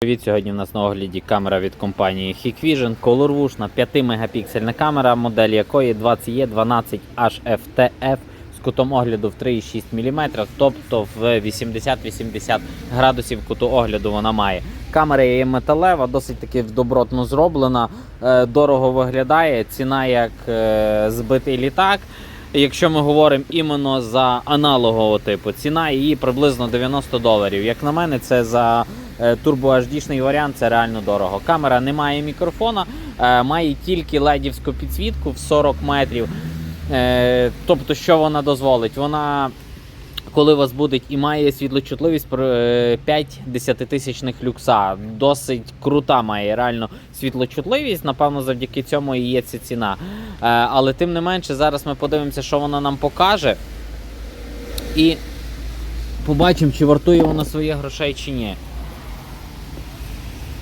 Привіт, сьогодні в нас на огляді камера від компанії Hikvision Colorwush 5 мегапіксельна камера, модель якої 20E12HFTF з кутом огляду в 3,6 мм, тобто в 80-80 градусів куту огляду вона має. Камера є металева, досить таки добротно зроблена, е, дорого виглядає, ціна як е, збитий літак. Якщо ми говоримо іменно за аналогового типу, ціна її приблизно 90 доларів. Як на мене, це за е, турбо HD варіант, це реально дорого. Камера не має мікрофона, е, має тільки ледівську підсвітку в 40 метрів. Е, Тобто, що вона дозволить? Вона коли вас буде і має світлочутливість про, е, 5 десятитисячних люкса. Досить крута має реально світлочутливість. Напевно, завдяки цьому і є ця ціна. Е, Але тим не менше, зараз ми подивимося, що вона нам покаже. І побачимо, чи вартує вона своїх грошей чи ні.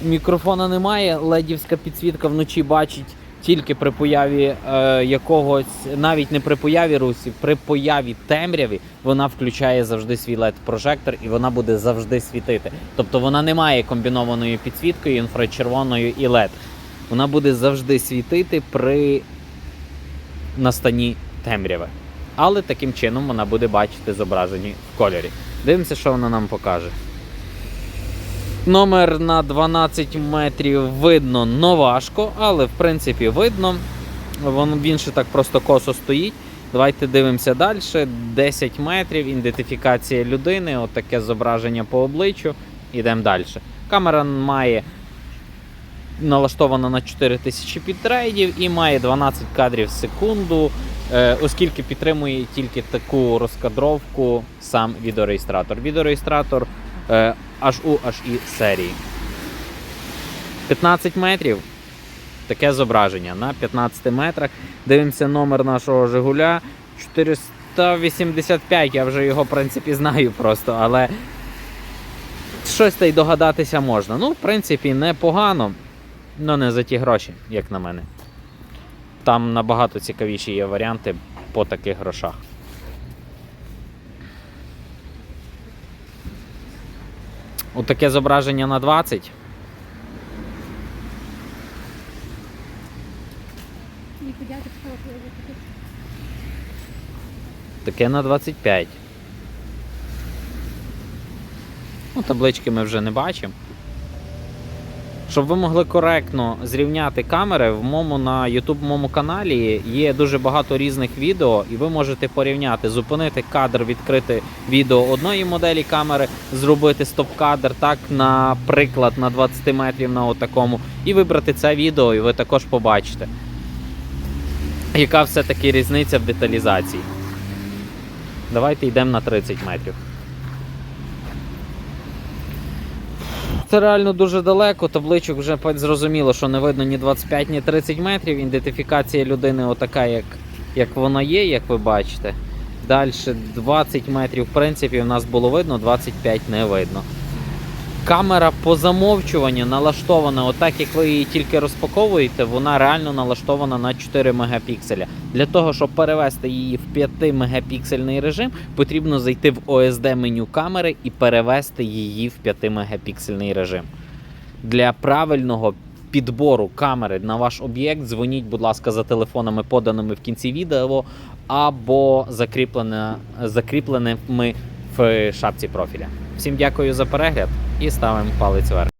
Мікрофона немає, ледівська підсвітка вночі бачить тільки при появі е, якогось, навіть не при появі русі, при появі темряві вона включає завжди свій led прожектор і вона буде завжди світити. Тобто вона не має комбінованою підсвіткою інфрачервоною і LED. Вона буде завжди світити при настанні темряви. Але таким чином вона буде бачити зображені в кольорі. Дивимося, що вона нам покаже. Номер на 12 метрів видно новажко, але в принципі видно. Вон, він ще так просто косо стоїть. Давайте дивимося далі. 10 метрів, ідентифікація людини, от таке зображення по обличчю. Ідемо далі. Камера має налаштована на 4000 підрейдів і має 12 кадрів в секунду, е, оскільки підтримує тільки таку розкадровку сам відеореєстратор. Відеореєстратор е, HU HI серії. 15 метрів. Таке зображення на 15 метрах. Дивимося номер нашого Жигуля 485. Я вже його, в принципі, знаю просто, але щось та й догадатися можна. Ну, в принципі, непогано, але не за ті гроші, як на мене. Там набагато цікавіші є варіанти по таких грошах. Отаке зображення на 20. Не подяки пішла Таке на 25. Ну, таблички ми вже не бачимо. Щоб ви могли коректно зрівняти камери, в моєму на YouTube моєму каналі є дуже багато різних відео, і ви можете порівняти, зупинити кадр, відкрити відео одної моделі камери, зробити стоп-кадр, так, наприклад, на 20 метрів на отакому, і вибрати це відео, і ви також побачите, яка все-таки різниця в деталізації. Давайте йдемо на 30 метрів. Це реально дуже далеко. Табличок вже зрозуміло, що не видно ні 25, ні 30 метрів. Ідентифікація людини отака, як, як вона є, як ви бачите. Далі 20 метрів, в принципі, в нас було видно, 25 не видно. Камера по замовчуванню налаштована, отак як ви її тільки розпаковуєте, вона реально налаштована на 4 мегапікселя. Для того, щоб перевести її в 5 мегапіксельний режим, потрібно зайти в OSD меню камери і перевести її в 5 мегапіксельний режим. Для правильного підбору камери на ваш об'єкт дзвоніть, будь ласка, за телефонами, поданими в кінці відео, або закріпленими в шапці профіля. Всім дякую за перегляд і ставимо палець вверх.